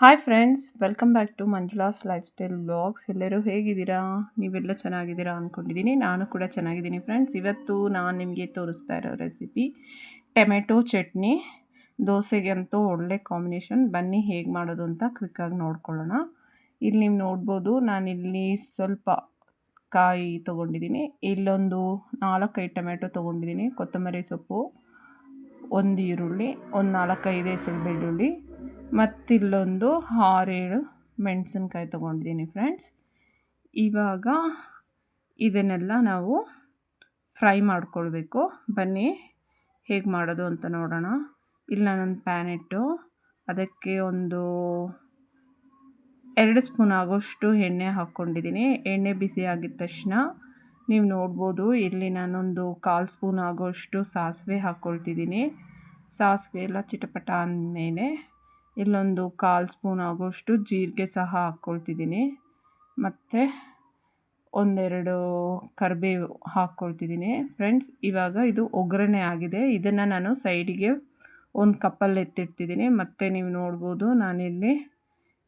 Hi friends welcome back to Manjula's lifestyle blogs ಎಲ್ಲರೂ ಹೇಗಿದ್ದೀರಾ? ನೀವೆಲ್ಲ ಚೆನ್ನಾಗಿದ್ದೀರಾ ಅಂದ್ಕೊಂಡಿದ್ದೀನಿ ನಾನು ಕೂಡ ಚೆನ್ನಾಗಿದ್ದೀನಿ ಫ್ರೆಂಡ್ಸ್ ಇವತ್ತು ನಾನು ನಿಮಗೆ ತೋರಿಸ್ತಾ ಇರೋ ರೆಸಿಪಿ ಟೊಮೆಟೊ ಚಟ್ನಿ, ದೋಸೆಗಂತೂ ಒಳ್ಳೆ ಕಾಂಬಿನೇಷನ್ ಬನ್ನಿ ಹೇಗೆ ಮಾಡೋದು ಅಂತ ಕ್ವಿಕ್ಕಾಗಿ ನೋಡ್ಕೊಳ್ಳೋಣ. ಇಲ್ಲಿ ನೀವು ನೋಡ್ಬೋದು, ನಾನಿಲ್ಲಿ ಸ್ವಲ್ಪ ಕಾಯಿ ತೊಗೊಂಡಿದ್ದೀನಿ. ಇಲ್ಲೊಂದು ನಾಲ್ಕೈದು ಟೊಮೆಟೊ ತೊಗೊಂಡಿದ್ದೀನಿ. ಕೊತ್ತಂಬರಿ ಸೊಪ್ಪು, ಒಂದು ಈರುಳ್ಳಿ, ಒಂದು ನಾಲ್ಕೈದು ಹೆಸರು ಬೆಳ್ಳುಳ್ಳಿ ಮತ್ತಿಲ್ಲೊಂದು ಆರೇಳು ಮೆಣಸಿನ್ಕಾಯಿ ತೊಗೊಂಡಿದ್ದೀನಿ ಫ್ರೆಂಡ್ಸ್ ಇವಾಗ ಇದನ್ನೆಲ್ಲ ನಾವು ಫ್ರೈ ಮಾಡಿಕೊಳ್ಬೇಕು. ಬನ್ನಿ, ಹೇಗೆ ಮಾಡೋದು ಅಂತ ನೋಡೋಣ. ಇಲ್ಲಿ ನಾನೊಂದು ಪ್ಯಾನ್ ಇಟ್ಟು ಅದಕ್ಕೆ ಒಂದು ಎರಡು ಸ್ಪೂನ್ ಆಗೋಷ್ಟು ಎಣ್ಣೆ ಹಾಕ್ಕೊಂಡಿದ್ದೀನಿ. ಎಣ್ಣೆ ಬಿಸಿ ಆಗಿದ ತಕ್ಷಣ ನೀವು ನೋಡ್ಬೋದು, ಇಲ್ಲಿ ನಾನೊಂದು ಕಾಲು ಸ್ಪೂನ್ ಆಗೋಷ್ಟು ಸಾಸಿವೆ ಹಾಕ್ಕೊಳ್ತಿದ್ದೀನಿ. ಸಾಸಿವೆ ಎಲ್ಲ ಚಿಟಪಟ ಅಂದಮೇಲೆ ಇಲ್ಲೊಂದು ಕಾಲು ಸ್ಪೂನ್ ಆಗೋಷ್ಟು ಜೀರಿಗೆ ಸಹ ಹಾಕ್ಕೊಳ್ತಿದ್ದೀನಿ. ಮತ್ತು ಒಂದೆರಡು ಕರಿಬೇವು ಹಾಕ್ಕೊಳ್ತಿದ್ದೀನಿ. ಫ್ರೆಂಡ್ಸ್, ಇವಾಗ ಇದು ಒಗ್ಗರಣೆ ಆಗಿದೆ. ಇದನ್ನು ನಾನು ಸೈಡಿಗೆ ಒಂದು ಕಪ್ಪಲ್ಲಿ ಎತ್ತಿಡ್ತಿದ್ದೀನಿ. ಮತ್ತು ನೀವು ನೋಡ್ಬೋದು ನಾನಿಲ್ಲಿ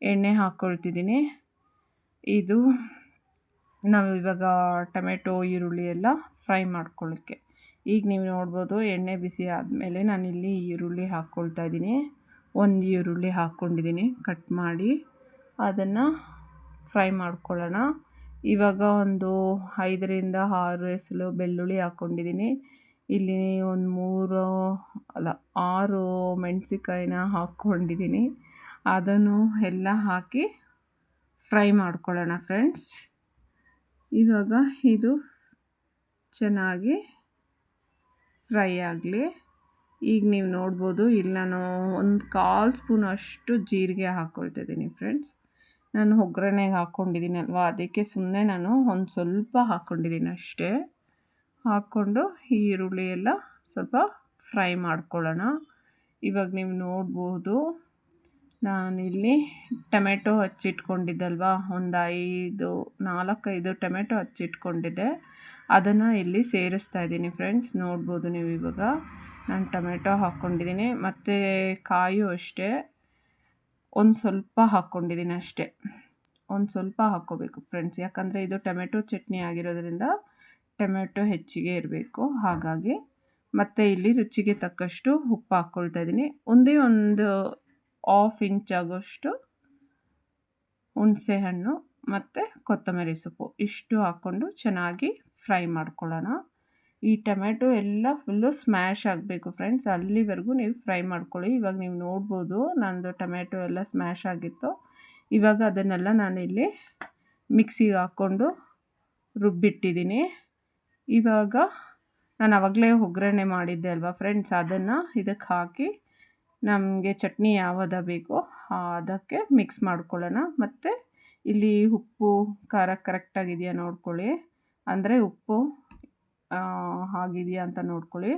ಎಣ್ಣೆ ಹಾಕ್ಕೊಳ್ತಿದ್ದೀನಿ. ಇದು ನಾವು ಇವಾಗ ಟೊಮೆಟೊ, ಈರುಳ್ಳಿ ಎಲ್ಲ ಫ್ರೈ ಮಾಡ್ಕೊಳ್ಳೋಕ್ಕೆ. ಈಗ ನೀವು ನೋಡ್ಬೋದು ಎಣ್ಣೆ ಬಿಸಿ ಆದಮೇಲೆ ನಾನಿಲ್ಲಿ ಈರುಳ್ಳಿ ಹಾಕ್ಕೊಳ್ತಾ ಇದ್ದೀನಿ. ಒಂದು ಈರುಳ್ಳಿ ಹಾಕ್ಕೊಂಡಿದ್ದೀನಿ. ಕಟ್ ಮಾಡಿ ಅದನ್ನು ಫ್ರೈ ಮಾಡ್ಕೊಳ್ಳೋಣ. ಇವಾಗ ಒಂದು ಐದರಿಂದ ಆರು ಎಸಳು ಬೆಳ್ಳುಳ್ಳಿ ಹಾಕ್ಕೊಂಡಿದ್ದೀನಿ. ಇಲ್ಲಿ ಒಂದು ಮೂರು, ಅಲ್ಲ, ಆರು ಮೆಣಸಿಕಾಯಿನ ಹಾಕ್ಕೊಂಡಿದ್ದೀನಿ. ಅದನ್ನು ಎಲ್ಲ ಹಾಕಿ ಫ್ರೈ ಮಾಡ್ಕೊಳ್ಳೋಣ ಫ್ರೆಂಡ್ಸ್ ಇವಾಗ ಇದು ಚೆನ್ನಾಗಿ ಫ್ರೈ ಆಗಲಿ. ಈಗ ನೀವು ನೋಡ್ಬೋದು, ಇಲ್ಲಿ ನಾನು ಒಂದು ಕಾಲು ಸ್ಪೂನ್ ಅಷ್ಟು ಜೀರಿಗೆ ಹಾಕ್ಕೊಳ್ತಿದ್ದೀನಿ ಫ್ರೆಂಡ್ಸ್ ನಾನು ಒಗ್ಗರಣೆಗೆ ಅಲ್ವಾ? ಅದಕ್ಕೆ ಸುಮ್ಮನೆ ನಾನು ಒಂದು ಸ್ವಲ್ಪ ಹಾಕ್ಕೊಂಡಿದ್ದೀನಿ ಅಷ್ಟೇ. ಹಾಕ್ಕೊಂಡು ಈರುಳ್ಳಿ ಎಲ್ಲ ಸ್ವಲ್ಪ ಫ್ರೈ ಮಾಡ್ಕೊಳ್ಳೋಣ. ಇವಾಗ ನೀವು ನೋಡ್ಬೋದು ನಾನಿಲ್ಲಿ ಟೊಮೆಟೊ ಹಚ್ಚಿಟ್ಕೊಂಡಿದ್ದಲ್ವಾ? ಒಂದು ಐದು, ನಾಲ್ಕೈದು ಟೊಮೆಟೊ ಹಚ್ಚಿಟ್ಕೊಂಡಿದ್ದೆ. ಅದನ್ನು ಇಲ್ಲಿ ಸೇರಿಸ್ತಾ ಇದ್ದೀನಿ ಫ್ರೆಂಡ್ಸ್ ನೋಡ್ಬೋದು ನೀವು ಇವಾಗ. ನಾನು ಟೊಮೆಟೊ ಹಾಕ್ಕೊಂಡಿದ್ದೀನಿ ಮತ್ತು ಕಾಯು ಅಷ್ಟೇ. ಒಂದು ಸ್ವಲ್ಪ ಹಾಕ್ಕೊಂಡಿದ್ದೀನಿ ಅಷ್ಟೇ. ಒಂದು ಸ್ವಲ್ಪ ಹಾಕ್ಕೋಬೇಕು ಫ್ರೆಂಡ್ಸ್ ಯಾಕಂದರೆ ಇದು ಟೊಮೆಟೊ ಚಟ್ನಿ ಆಗಿರೋದ್ರಿಂದ ಟೊಮೆಟೊ ಹೆಚ್ಚಿಗೆ ಇರಬೇಕು, ಹಾಗಾಗಿ. ಮತ್ತು ಇಲ್ಲಿ ರುಚಿಗೆ ತಕ್ಕಷ್ಟು ಉಪ್ಪು ಹಾಕ್ಕೊಳ್ತಾ ಇದ್ದೀನಿ ಒಂದೇ ಒಂದು ಆಫ್ ಇಂಚ್ ಆಗೋಷ್ಟು ಹುಣಸೆಹಣ್ಣು ಮತ್ತು ಕೊತ್ತಂಬರಿ ಸೊಪ್ಪು, ಇಷ್ಟು ಹಾಕ್ಕೊಂಡು ಚೆನ್ನಾಗಿ ಫ್ರೈ ಮಾಡ್ಕೊಳ್ಳೋಣ. ಈ ಟೊಮೆಟೊ ಎಲ್ಲ ಫುಲ್ಲು ಸ್ಮ್ಯಾಶ್ ಆಗಬೇಕು ಫ್ರೆಂಡ್ಸ್. ಅಲ್ಲಿವರೆಗೂ ನೀವು ಫ್ರೈ ಮಾಡ್ಕೊಳ್ಳಿ. ಇವಾಗ ನೀವು ನೋಡ್ಬೋದು ನಂದು ಟೊಮೆಟೊ ಎಲ್ಲ ಸ್ಮ್ಯಾಶ್ ಆಗಿತ್ತು. ಇವಾಗ ಅದನ್ನೆಲ್ಲ ನಾನಿಲ್ಲಿ ಮಿಕ್ಸಿಗೆ ಹಾಕ್ಕೊಂಡು ರುಬ್ಬಿಟ್ಟಿದ್ದೀನಿ. ಇವಾಗ ನಾನು ಆವಾಗಲೇ ಒಗ್ಗರಣೆ ಮಾಡಿದ್ದೆ ಅಲ್ವಾ ಫ್ರೆಂಡ್ಸ್? ಅದನ್ನು ಇದಕ್ಕೆ ಹಾಕಿ ನಮಗೆ ಚಟ್ನಿ ಯಾವದ ಬೇಕೋ ಅದಕ್ಕೆ ಮಿಕ್ಸ್ ಮಾಡ್ಕೊಳ್ಳೋಣ. ಮತ್ತು ಇಲ್ಲಿ ಉಪ್ಪು ಖಾರ ಕರೆಕ್ಟಾಗಿದೆಯಾ ನೋಡ್ಕೊಳ್ಳಿ. ಅಂದರೆ ಉಪ್ಪು ಆಗಿದೆಯಾ ಅಂತ ನೋಡ್ಕೊಳ್ಳಿ.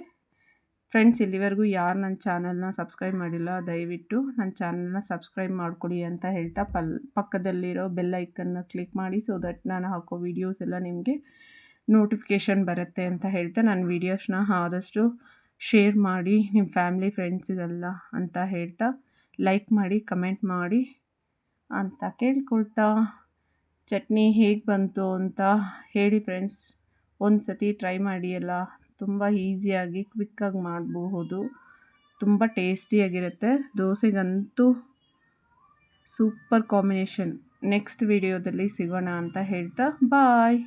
ಫ್ರೆಂಡ್ಸ್ ಇಲ್ಲಿವರೆಗೂ ಯಾರು ನನ್ನ ಚಾನಲ್ನ ಸಬ್ಸ್ಕ್ರೈಬ್ ಮಾಡಿಲ್ಲ, ದಯವಿಟ್ಟು ನನ್ನ ಚಾನಲ್ನ ಸಬ್ಸ್ಕ್ರೈಬ್ ಮಾಡ್ಕೊಳ್ಳಿ ಅಂತ ಹೇಳ್ತಾ ಪಲ್, ಪಕ್ಕದಲ್ಲಿರೋ ಬೆಲ್ ಐಕನ್ನ ಕ್ಲಿಕ್ ಮಾಡಿ ಸೊ ದಟ್ ನಾನು ಹಾಕೋ ವೀಡಿಯೋಸ್ ಎಲ್ಲ ನಿಮಗೆ ನೋಟಿಫಿಕೇಷನ್ ಬರುತ್ತೆ ಅಂತ ಹೇಳ್ತಾ ನನ್ನ ವೀಡಿಯೋಸ್ನ ಆದಷ್ಟು ಶೇರ್ ಮಾಡಿ ನಿಮ್ಮ ಫ್ಯಾಮಿಲಿ ಫ್ರೆಂಡ್ಸಿಗೆಲ್ಲ ಅಂತ ಹೇಳ್ತಾ ಲೈಕ್ ಮಾಡಿ ಕಮೆಂಟ್ ಮಾಡಿ ಅಂತ ಕೇಳ್ಕೊಳ್ತಾ. ಚಟ್ನಿ ಹೇಗೆ ಬಂತು ಅಂತ ಹೇಳಿ ಫ್ರೆಂಡ್ಸ್ ಒಂದು ಸತಿ ಟ್ರೈ ಮಾಡಿ ಎಲ್ಲ ತುಂಬ ಈಸಿಯಾಗಿ ಕ್ವಿಕ್ಕಾಗಿ ಮಾಡಬಹುದು. ತುಂಬ ಟೇಸ್ಟಿಯಾಗಿರುತ್ತೆ ದೋಸೆಗಂತೂ ಸೂಪರ್ ಕಾಂಬಿನೇಷನ್ ನೆಕ್ಸ್ಟ್ ವಿಡಿಯೋದಲ್ಲಿ ಸಿಗೋಣ ಅಂತ ಹೇಳ್ತಾ ಬಾಯ್